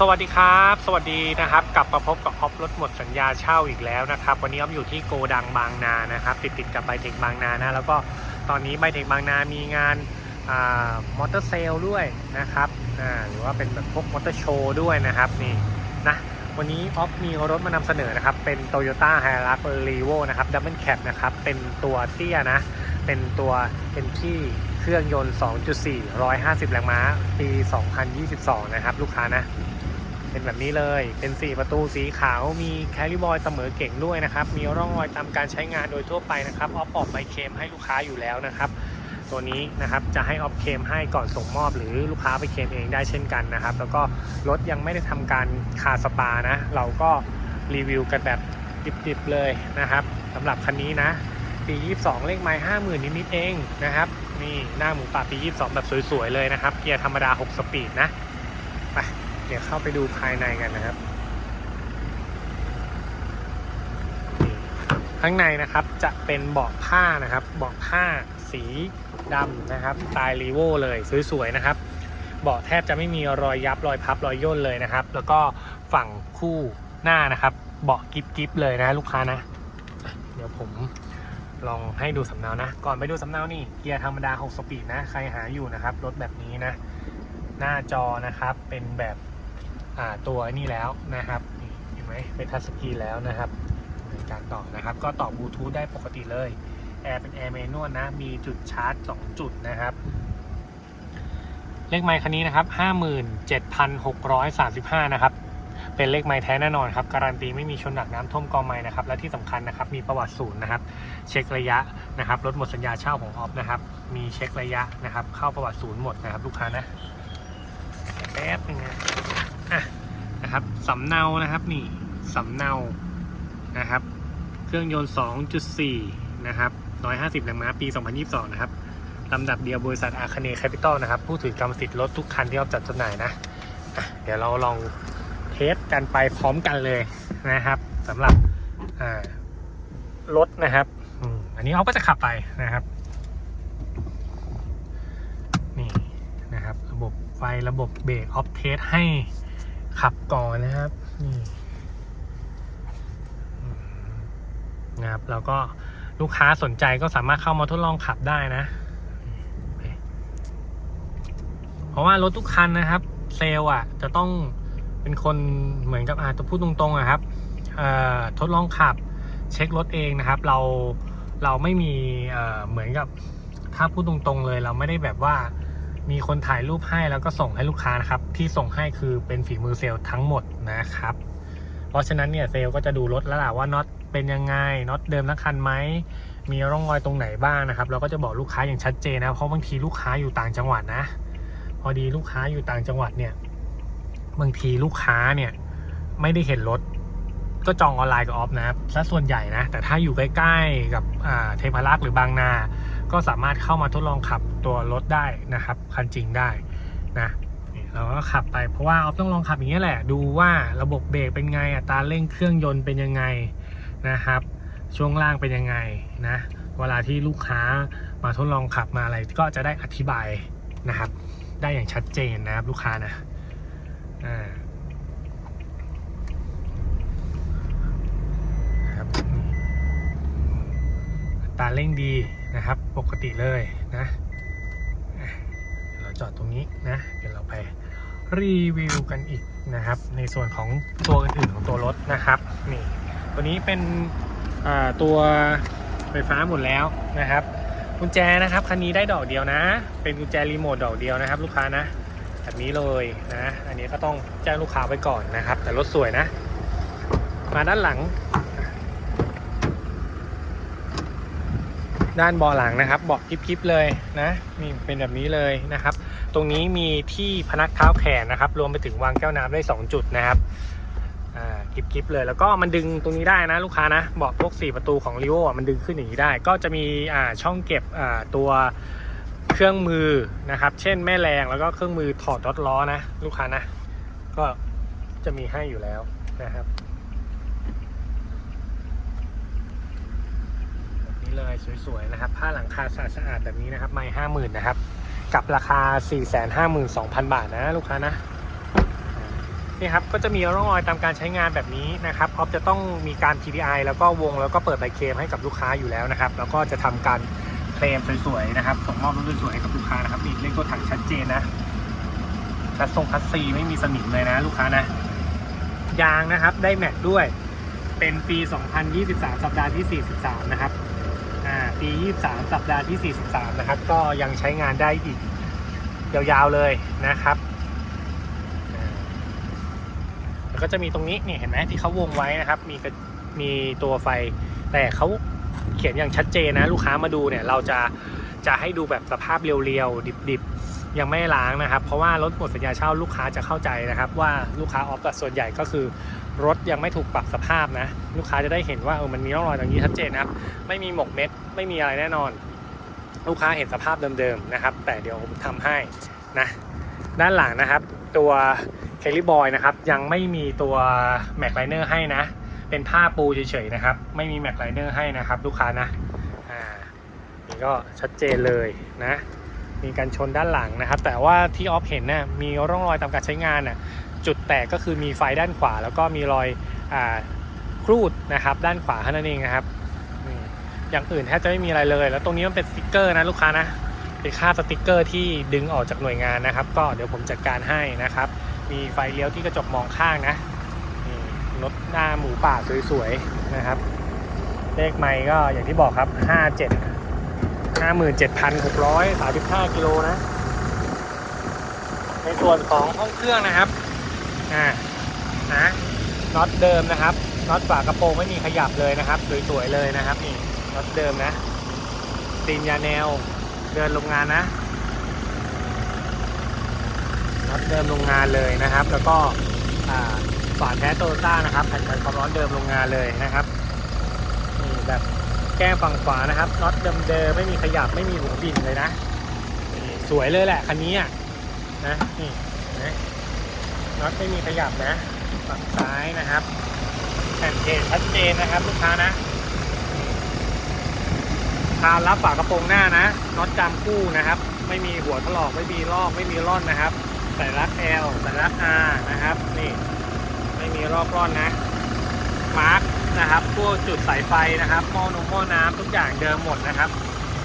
สวัสดีครับ สวัสดีนะครับ กลับมาพบกับออฟรถหมดสัญญาเช่าอีกแล้วนะครับ วันนี้ออฟอยู่ที่โกดังบางนานะครับ ติดติดกับไบเทคบางนานะ แล้วก็ตอนนี้ไบเทคบางนามีงานมอเตอร์เซลด้วยนะครับหรือว่าเป็นแบบพวกมอเตอร์โชว์ด้วยนะครับนี่นะวันนี้ออฟมีรถมานำเสนอนะครับ เป็น Toyota h i l u x r e v o นะครับ Double Cab นะครับ เป็นตัวเตี้ยนะ เป็นตัวเป็นที่เครื่องยนต์ 2.4 150 แรงม้า ปี 2022 นะครับ ลูกค้านะ เป็นแบบนี้เลย เป็น 4 ประตูสีขาว มีแคลิบอยเสมอเก่งด้วยนะครับ มีร่องรอยตามการใช้งานโดยทั่วไปนะครับ ออฟออกใบเคมให้ลูกค้าอยู่แล้วนะครับ ตัวนี้นะครับจะให้ออฟเคมให้ก่อนส่งมอบ หรือลูกค้าไปเคมเองได้เช่นกันนะครับ แล้วก็รถยังไม่ได้ทำการคาสปานะ เราก็รีวิวกันแบบดิบๆเลยนะครับสำหรับคันนี้นะปี 22 เลขไม้50,000 นิดๆเองนะครับ นี่หน้าหมูป่าปี 22 แบบสวยๆ เลยนะครับ เกียร์ธรรมดา 6 สปีดนะ ไป เดี๋ยวเข้าไปดูภายในกันนะครับข้างในนะครับจะเป็นเบาะผ้านะครับเบาะผ้าสีดำนะครับสไตล์รีโวเลยสวยๆนะครับเบาะแทบจะไม่มีรอยยับรอยพับรอยย่นเลยนะครับ แล้วก็ฝั่งคู่หน้านะครับ เบาะกิ๊บๆเลยนะลูกค้านะ เดี๋ยวผมลองให้ดูสำเนานะ ก่อนไปดูสำเนานี่เกียร์ธรรมดา 6 สปีดนะ ใครหาอยู่นะครับ รถแบบนี้นะ หน้าจอนะครับเป็นแบบ ตัวนี่แล้วนะครับเห็นไหมเป็นทัชสกรีนแล้วนะครับในการต่อนะครับ ก็ต่อบลูทูธได้ปกติเลยแอร์เป็นแอร์เมนวลนะมีจุดชาร์จ 2 จุดนะครับ เลขไมค์คันนี้นะครับ 57,635 นะครับเป็นเลขไม้แท้แน่นอนครับ การันตีไม่มีชนหนักน้ำท่วมกองไม้นะครับ และที่สำคัญนะครับ มีประวัติศูนย์นะครับ เช็คระยะนะครับรถหมดสัญญาเช่าของออฟนะครับ มีเช็คระยะนะครับ เข้าประวัติศูนย์หมดนะครับ ลูกค้านะแป๊บนึงนะ นะครับสำเนานะครับนี่สำเนานะครับ เครื่องยนต์ 2.4 นะครับ 150แรงม้าปี 2022 นะครับลำดับเดียวบริษัทอาคเนย์แคปิตอลนะครับ ผู้ถือกรรมสิทธิ์รถทุกคันที่เราจัดจำหน่ายนะะเดี๋ยวเราลองเทสกันไปพร้อมกันเลยนะครับสำหรับรถนะครับอันนี้เขาก็จะขับไปนะครับ นี่นะครับ ระบบไฟระบบเบรกออฟเทสให้ ขับก่อนนะครับนี่นะครับ แล้วก็ลูกค้าสนใจก็สามารถเข้ามาทดลองขับได้นะ เพราะว่ารถทุกคันนะครับ เซลล์อะ จะต้องเป็นคนเหมือนกับอาจจะพูดตรงๆอะครับเอ่อทดลองขับเช็ครถเองนะครับ เราเราไม่มีเอ่อเหมือนกับถ้าพูดตรงๆเลย เราไม่ได้แบบว่า มีคนถ่ายรูปให้แล้วก็ส่งให้ลูกค้านะครับ ที่ส่งให้คือเป็นฝีมือเซลล์ทั้งหมดนะครับ เพราะฉะนั้นเนี่ยเซลล์ก็จะดูรถแล้วล่ะว่าน็อตเป็นยังไงน็อตเดิมทั้งคันไหมมีร่องรอยตรงไหนบ้างนะครับเราก็จะบอกลูกค้าอย่างชัดเจนนะเพราะบางทีลูกค้าอยู่ต่างจังหวัดนะ พอดีลูกค้าอยู่ต่างจังหวัดเนี่ยบางทีลูกค้าเนี่ยไม่ได้เห็นรถก็จองออนไลน์กับออฟนะครับซะส่วนใหญ่นะ แต่ถ้าอยู่ใกล้ๆกับอ่าเทพารักษ์หรือบางนา ก็สามารถเข้ามาทดลองขับตัวรถได้นะครับคันจริงได้นะเราก็ขับไปเพราะว่าออฟต้องลองขับอย่างนี้แหละ ดูว่าระบบเบรกเป็นไงอัตราเร่งเครื่องยนต์เป็นยังไงนะครับ ช่วงล่างเป็นยังไงนะเวลาที่ลูกค้ามาทดลองขับมาอะไรก็จะได้อธิบายนะครับ ได้อย่างชัดเจนนะครับลูกค้านะอ่าครับนี่อั ตาเร่งดีนะครับ ปกติเลยนะเดี๋ยวเราจอดตรงนี้นะ เดี๋ยวเราไปรีวิวกันอีกนะครับ ในส่วนของตัวอื่นๆของตัวรถนะครับนี่ตัวนี้เป็นตัวไฟฟ้าหมดแล้วนะครับกุญแจนะครับคันนี้ได้ดอกเดียวนะ เป็นกุญแจรีโมทดอกเดียวนะครับ ลูกค้านะแบบนี้เลยนะ อันนี้ก็ต้องแจ้งลูกค้าไว้ก่อนนะครับ แต่รถสวยนะ มาด้านหลัง ด้านเบาะหลังนะครับเบาะกิ๊บๆเลยนะนี่เป็นแบบนี้เลยนะครับ ตรงนี้มีที่พนักเท้าแขนนะครับ รวมไปถึงวางแก้วน้ำได้ 2 จุดนะครับอ่ากิ๊บๆเลยแล้วก็มันดึงตรงนี้ได้นะลูกค้านะเบาะพวก 4 ประตูของ r ีโอะมันดึงขึ้นอย่างนี้ได้ ก็จะมีอ่าช่องเก็บอ่าตัวเครื่องมือนะครับ เช่นแม่แรงแล้วก็เครื่องมือถอดรถล้อนะ ลูกค้านะ ก็จะมีให้อยู่แล้วนะครับ แบบนี้เลย สวยๆนะครับ ผ้าหลังคาสะอาดๆแบบนี้นะครับ ไม่ห้าหมื่นนะครับ กับราคา 4 5 2 0 0 0 บาทนะลูกค้านะนี่ครับก็จะมีร่องรอยตามการใช้งานแบบนี้นะครับออฟจะต้องมีการ PDI แล้วก็วงแล้วก็เปิดใบเคมให้กับลูกค้าอยู่แล้วนะครับ แล้วก็จะทำการเคลมสวยๆนะครับส่งมอบรถสวยๆให้กับลูกค้านะครับนี่เลขตัวถังชัดเจนนะคัสทรงคัสซีไม่มีสนิมเลยนะลูกค้านะ ยางนะครับได้แม็กด้วย เป็นปี 2023 สัปดาห์ที่ 43 นะครับ ปี 23 สัปดาห์ที่ 43 นะครับ ก็ยังใช้งานได้อีกยาวๆเลยนะครับแล้วก็จะมีตรงนี้นี่เห็นไหมที่เขาวงไว้นะครับ มีมีตัวไฟ แต่เขาเขียนอย่างชัดเจนนะ ลูกค้ามาดูเนี่ย เราจะจะให้ดูแบบสภาพเรียวๆ ดิบๆ ยังไม่ล้างนะครับ เพราะว่ารถหมดสัญญาเช่าลูกค้าจะเข้าใจนะครับ ว่าลูกค้าออฟแต่ส่วนใหญ่ก็คือ รถยังไม่ถูกปรับสภาพนะ ลูกค้าจะได้เห็นว่าเออมันมีร่องรอยอย่างนี้ชัดเจนนะครับ ไม่มีหมกเม็ด ไม่มีอะไรแน่นอน ลูกค้าเห็นสภาพเดิมๆนะครับ แต่เดี๋ยวผมทำให้นะด้านหลังนะครับ ตัวเคลลี่บอยนะครับ ยังไม่มีตัวแม็กไลเนอร์ให้นะ เป็นผ้าปูเฉยๆนะครับ ไม่มีแม็กไลเนอร์ให้นะครับ ลูกค้านะอ่านี่ก็ชัดเจนเลยนะมีการชนด้านหลังนะครับ แต่ว่าที่ออฟเห็นนะ่ะมีร่องรอยตามการใช้งานน่ะ จุดแตกก็คือมีไฟด้านขวา แล้วก็มีรอยอครูดนะครับด้านขวาเท่านั้นเองนะครับอย่างอื่นแทบจะไม่มีอะไรเลย แล้วตรงนี้มันเป็นสติกเกอร์นะลูกค้านะเป็นค่าสติกเกอร์ที่ดึงออกจากหน่วยงานนะครับ ก็เดี๋ยวผมจัดการให้นะครับ มีไฟเลี้ยวที่กระจกมองข้างนะรถหน้าหมูป่าสวยๆนะครับ เลขไมค์ก็อย่างที่บอกครับ 57 57,635กิโลนะ ในส่วนของห้องเครื่องนะครับ น็อตเดิมนะครับน็อตฝากระโปรงไม่มีขยับเลยนะครับสวยๆเลยนะครับนี่น็อตเดิมนะตีนยาแนวเดินโรงงานนะน็อตเดิมโรงงานเลยนะครับ แล้วก็ฝาแท้โตโยต้านะครับแผ่นกันความร้อนเดิมโรงงานเลยนะครับนี่แบบแก้มฝั่งขวานะครับน็อตเดิมๆไม่มีขยับไม่มีหัวบินเลยนะนี่สวยเลยแหละคันนี้อะนะนี่นะน็อตไม่มีขยับนะ ฝั่งซ้ายนะครับแผ่นเทชัดเจนนะครับลูกค้านะคานรับฝากระโปรงหน้านะน็อตจำคู่นะครับ ไม่มีหัวถลอกไม่มีลอกไม่มีร่อนนะครับใส่รัก L ใส่รัก R นะครับ นี่ ไม่มีรอบร่อนนะมาร์กนะครับพวจุดสายไฟนะครับหม้อนมหม้อน้ำทุกอย่างเดิมหมดนะครับ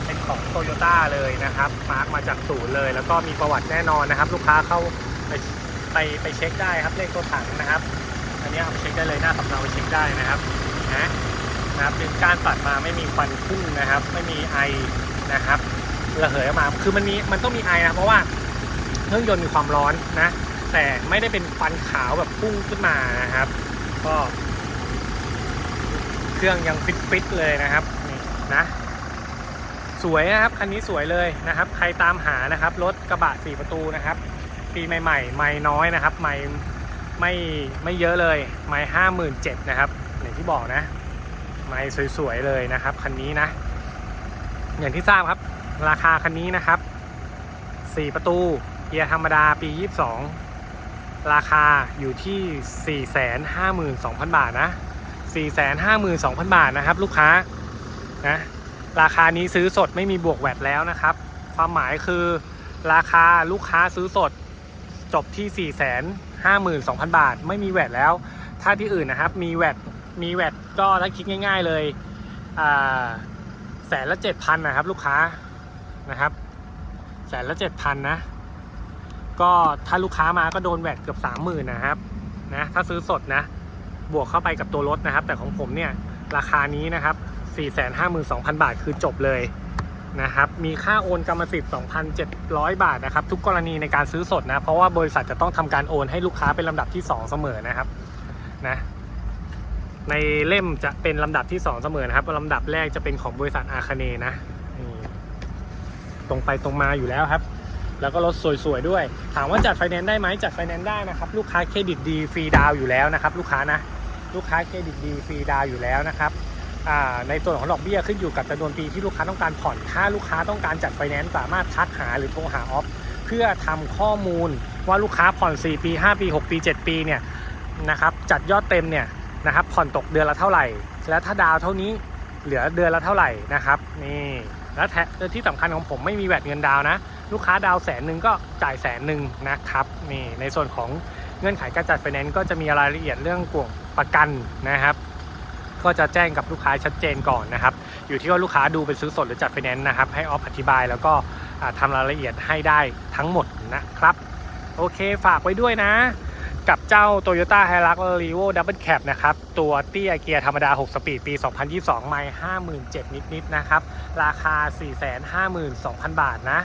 เป็นของโตโยต้าเลยนะครับมาร์กมาจากศูนย์เลย แล้วก็มีประวัติแน่นอนนะครับ ลูกค้าเข้าไป ไปไปเช็คได้ครับเลขตัวถังนะครับ อันนี้เอาไปเช็คได้เลยหน้าสำเนาไปเช็คได้นะครับนะนะครับเป็นการตัดมาไม่มีควันพุ่งนะครับ ไม่มีไอนะครับระเหยออกมาคือมันมีมันต้องมีไอนะเพราะว่าเครื่องยนต์มีความร้อนนะ แต่ไม่ได้เป็นควันขาวแบบพุ่งขึ้นมานะครับ ก็เครื่องยังฟิตฟิตๆเลยนะครับนี่นะสวยนะครับ คันนี้สวยเลยนะครับ ใครตามหานะครับ รถกระบะสี่ประตูนะครับ ปีใหม่ๆ ไม่น้อยนะครับ ไม่ไม่ไม่เยอะเลย ไม่ห้าหมื่นเจ็ดนะครับอย่างที่บอกนะ ไม่สวยๆเลยนะครับคันนี้นะ อย่างที่ทราบครับ ราคาคันนี้นะครับสี่ประตูเกียร์ธรรมดาปี 22 ราคาอยู่ที่ 452,000 บาทนะ 452,000 บาทนะครับ ลูกค้านะราคานี้ซื้อสดไม่มีบวกแวดแล้วนะครับ ความหมายคือราคาลูกค้าซื้อสด จบที่ 452,000 บาท ไม่มีแวดแล้ว ถ้าที่อื่นนะครับมีแวดมีแวดก็ถ้าคิดง่าย ๆเลยแสนละ7,000นะครับลูกค้านะครับแสนละ7,000นะ ก็ถ้าลูกค้ามาก็โดนแวดเกือบ30,000นะครับนะถ้าซื้อสดนะ บวกเข้าไปกับตัวรถนะครับ แต่ของผมเนี่ยราคานี้นะครับ452,000 บาทคือจบเลย นะครับ มีค่าโอนกรรมสิทธิ์ 2,700 บาทนะครับ ทุกกรณีในการซื้อสดนะ เพราะว่าบริษัทจะต้องทำการโอนให้ลูกค้าเป็นลำดับที่ 2 เสมอนะครับนะในเล่มจะเป็นลำดับที่ 2 เสมอนะครับลำดับแรกจะเป็นของบริษัทอาคาเนนะตรงไปตรงมาอยู่แล้วครับ แล้วก็รถสวยๆด้วย ถามว่าจัดไฟแนนซ์ได้ไหมจัดไฟแนนซ์ได้นะครับ ลูกค้าเครดิตดีฟรีดาวอยู่แล้วนะครับ ลูกค้านะ ลูกค้าเครดิตดีฟรีดาวอยู่แล้วนะครับ ในส่วนของดอกเบี้ยขึ้นอยู่กับจำนวนปีที่ลูกค้าต้องการผ่อน ถ้าลูกค้าต้องการจัดไฟแนนซ์สามารถทักหาหรือโทรหาออฟเพื่อทำข้อมูลว่าลูกค้าผ่อน 4 ปี 5 ปี 6 ปี 7 ปีเนี่ยนะครับจัดยอดเต็มเนี่ยนะครับผ่อนตกเดือนละเท่าไหร่ แล้วถ้าดาวเท่านี้เหลือเดือนละเท่าไหร่นะครับนี่แล้วแทที่สำคัญของผมไม่มีแวดเงินดาวน์นะ ลูกค้าดาวแสนหนึ่งก็จ่ายแสนหนึ่งนะครับนี่ในส่วนของเงื่อนไขการจัดไฟแนนซ์ก็จะมีรายละเอียดเรื่องกลุ่มประกันนะครับ ก็จะแจ้งกับลูกค้าชัดเจนก่อนนะครับ อยู่ที่ว่าลูกค้าดูเป็นซื้อสดหรือจัดไฟแนนซ์นะครับ ให้ออฟอธิบายแล้วก็อ่าทำรายละเอียดให้ได้ทั้งหมดนะครับ โอเคฝากไว้ด้วยนะกับเจ้า Toyota Hilux Revo Double Cab นะครับ ตัวเตี้ยเกียร์ธรรมดา 6 สปีด ปี 2022 ไม่57,000 นิด ๆ นะครับ ราคา 452,000 บาทนะ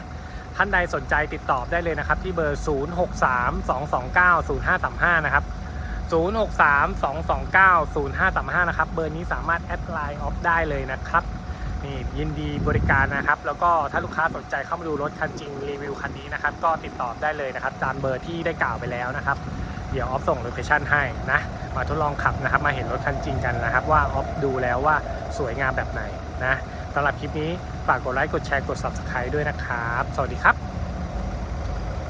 ท่านใดสนใจติดต่อได้เลยนะครับ ที่เบอร์ 0632290535 นะครับ 0632290535 นะครับ เบอร์นี้สามารถแอดไลน์ออฟได้เลยนะครับ นี่ยินดีบริการนะครับ แล้วก็ถ้าลูกค้าสนใจเข้ามาดูรถคันจริงรีวิวคันนี้นะครับ ก็ติดต่อได้เลยนะครับ ตามเบอร์ที่ได้กล่าวไปแล้วนะครับ เดี๋ยวออฟส่งโลเคชั่นให้นะ มาทดลองขับนะครับ มาเห็นรถคันจริงกันนะครับ ว่าออฟดูแล้วว่าสวยงามแบบไหนนะสำหรับคลิปนี้ฝากกดไลค์ กดแชร์ กด subscribe ด้วยนะครับ สวัสดีครับ